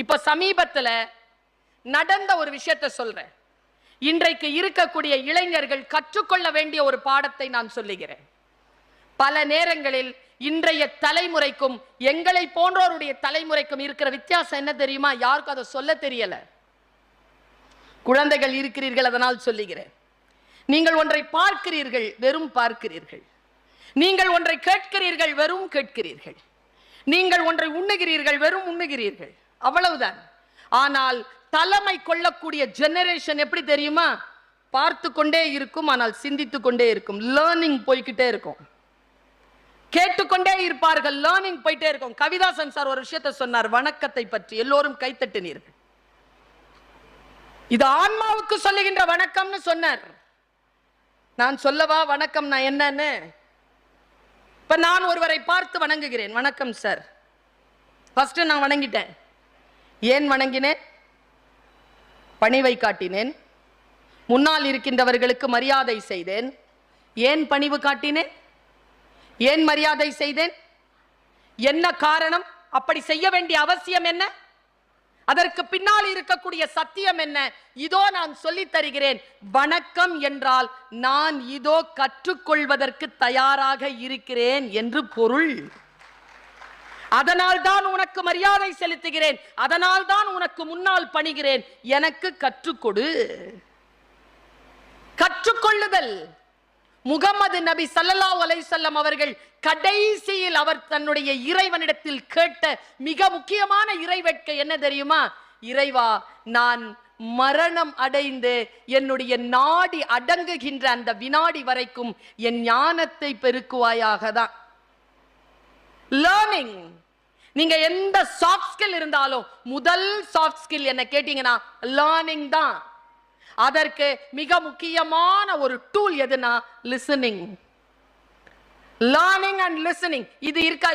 இப்ப சமீபத்துல நடந்த ஒரு விஷயத்தை சொல்றேன். இன்றைக்கு இருக்கக்கூடிய இளைஞர்கள் கற்றுக்கொள்ள வேண்டிய ஒரு பாடத்தை நான் சொல்லுகிறேன். பல நேரங்களில் இன்றைய தலைமுறைக்கும் எங்களை போன்றோருடைய தலைமுறைக்கும் இருக்கிற வித்தியாசம் என்ன தெரியுமா? யாருக்கும் அதை சொல்ல தெரியல. குழந்தைகள் இருக்கிறீர்கள் அதனால் சொல்லுகிறேன். நீங்கள் ஒன்றை பார்க்கிறீர்கள் வெறும் பார்க்கிறீர்கள். நீங்கள் ஒன்றை கேட்கிறீர்கள் வெறும் கேட்கிறீர்கள். நீங்கள் ஒன்றை உண்ணுகிறீர்கள் வெறும் உண்ணுகிறீர்கள். அவ்வளவுதான். ஆனால் தலைமை கொள்ளக்கூடிய ஜெனரேஷன் எப்படி தெரியுமா? பார்த்து கொண்டே இருக்கும் ஆனால் சிந்தித்து கொண்டே இருக்கும். லேர்னிங் போய்க்கிட்டே இருக்கும். கேட்டுக்கொண்டே இருப்பார்கள் லேர்னிங் போயிட்டே இருக்கும். கவிதாசன் சார் ஒரு விஷயத்தை சொன்னார் வணக்கத்தை பற்றி எல்லோரும் கைத்தட்டினீர்கள். இது ஆன்மாவுக்கு சொல்லுகின்ற வணக்கம்னு சொன்னார். நான் சொல்லவா வணக்கம் நான் என்னன்னு? இப்ப நான் ஒருவரை பார்த்து வணங்குகிறேன். வணக்கம் சார். ஃபர்ஸ்ட் நான் வணங்கிட்டேன். ஏன் வணங்கினேன்? பணிவை காட்டினேன். முன்னால் இருக்கின்றவர்களுக்கு மரியாதை செய்தேன். ஏன் பணிவு காட்டினேன்? ஏன் மரியாதை செய்தேன்? என்ன காரணம்? அப்படி செய்ய வேண்டிய அவசியம் என்ன? அதற்கு பின்னால் இருக்கக்கூடிய சத்தியம் என்ன? இதோ நான் சொல்லி தருகிறேன். வணக்கம் என்றால் நான் இதோ கற்றுக்கொள்வதற்கு தயாராக இருக்கிறேன் என்று பொருள். அதனால் தான் உனக்கு மரியாதை செலுத்துகிறேன். அதனால் தான் உனக்கு முன்னால் பணிகிறேன். எனக்கு கற்றுக்கொடு. கற்றுக்கொள்ளுதல். முகமது நபி ஸல்லல்லாஹு அலைசல்லம் அவர்கள் கடைசியில் அவர் தன்னுடைய இறைவனிடத்தில் கேட்ட மிக முக்கியமான இறைவேட்கை என்ன தெரியுமா? இறைவா நான் மரணம் அடைந்து என்னுடைய நாடி அடங்குகின்ற அந்த வினாடி வரைக்கும் என் ஞானத்தை பெருக்குவாயாக தான். லேர்னிங் நீங்க எந்த சாஃப்ட் ஸ்கில் இருந்தாலும் முதல் சாஃப்ட் ஸ்கில் என்ன கேட்டீங்கன்னா லேர்னிங் தான். அதற்கு மிக முக்கியமான ஒரு டூல் எதுனா லிசனிங் லேர்னிங் அண்ட் லிசனிங் இது இருக்கா